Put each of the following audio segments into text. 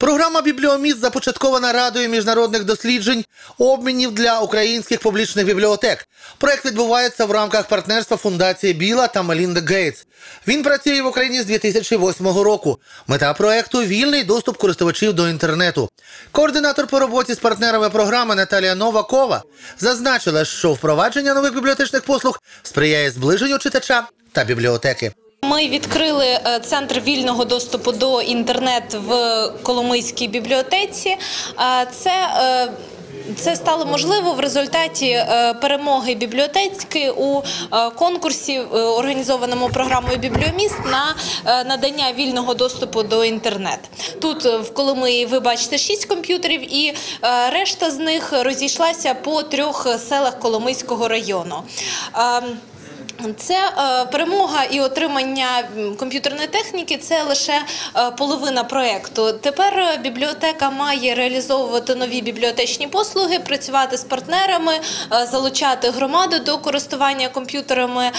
Програма Бібліоміст започаткована радою міжнародних досліджень обмінів для українських публічних бібліотек. Проект відбувається в рамках партнерства фундації Біла та Мелінда Гейтс. Він працює в Україні з 2008 року. Мета проекту вільний доступ користувачів до інтернету. Координатор по роботі з партнерами програми Наталія Новакова зазначила, що впровадження нових бібліотечних послуг сприяє зближенню читача та бібліотеки. Ми відкрили е, центр вільного доступу до інтернет в Коломийській бібліотеці. Це е, це стало можливо в результаті е, перемоги бібліотеки у конкурсі, організованому програмою Бібліоміст на надання вільного доступу до інтернет. Тут в Коломиї ви бачите шість комп'ютерів, і решта з них розійшлася по трьох селах Коломийського району. Це е, перемога і отримання комп'ютерної техніки це лише е, половина проекту. Тепер е, бібліотека має реалізовувати нові бібліотечні послуги, працювати з партнерами, залучати громаду до користування комп'ютерами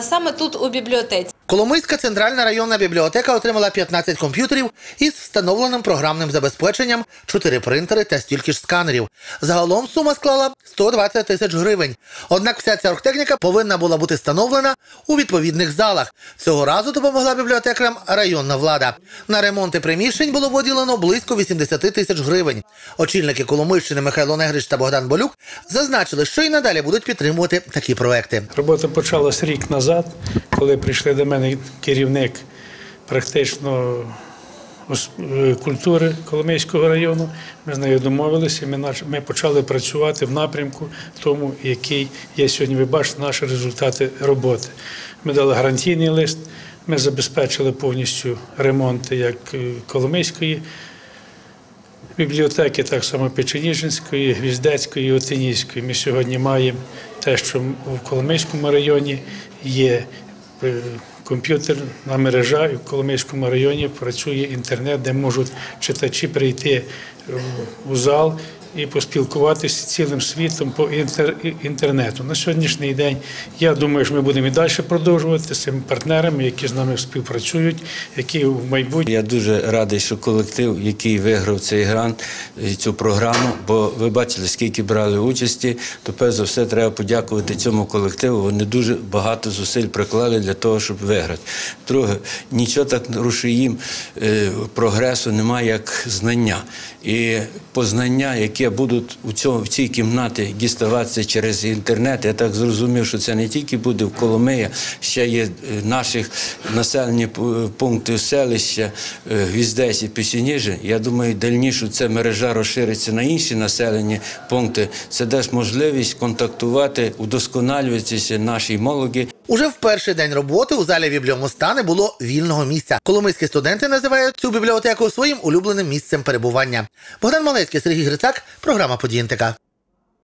саме тут у бібліотеці. Коломийська центральна районна бібліотека отримала 15 комп'ютерів із встановленим програмним забезпеченням, 4 принтери та стільки ж сканерів. Загалом сума склала 120 тисяч гривень. Однак вся ця оргтехніка повинна була бути встановлена у відповідних залах. Цього разу допомогла бібліотекарям районна влада. На ремонти приміщень було виділено близько 80 тисяч гривень. Очільники Коломийщини Михайло Негрич та Богдан Болюк зазначили, що і надалі будуть підтримувати такі проекти. Робота почалась рік назад, коли прийшли до мене керівник практично е, культури Коломийського району. Ми з нею домовилися. Ми, ми почали працювати в напрямку тому, який є сьогодні. Ви бачите наші результати роботи. Ми дали гарантійний лист. Ми забезпечили повністю ремонти як е, Коломийської бібліотеки, так само Печеніжинської, Гвіздецької, Отинійської. Ми сьогодні маємо те, що в Коломийському районі є е, комп'ютерна мережа, і в Коломийському районі працює інтернет, де можуть читачі прийти е, у зал і поспілкуватися цілим світом по інтер- інтернету. На сьогоднішній день я думаю, що ми будемо і далі продовжувати з цими партнерами, які з нами співпрацюють, які в майбутньому. Я дуже радий, що колектив, який виграв цей грант, і цю програму, бо ви бачили, скільки брали участі, то перш за все треба подякувати цьому колективу. Вони дуже багато зусиль приклали для того, щоб виграти. Друге, нічого так рушіїм е, прогресу немає, як знання. І познання, яке будуть у цьому в цій кімнаті діставатися через інтернет, я так зрозумів, що це не тільки буде в Коломиї, ще є е, наших населені пункти селища е, Гвіздець і Пісініжин. Я думаю, дальніше ця мережа розшириться на інші населені пункти. Це дасть можливість контактувати, удосконалюватися нашій молоді. Уже в перший день роботи у залі бібліомоста було вільного місця. Коломийські студенти називають цю бібліотеку своїм улюбленим місцем перебування. Богдан Малецький, Сергій Грицак, programa podjentega.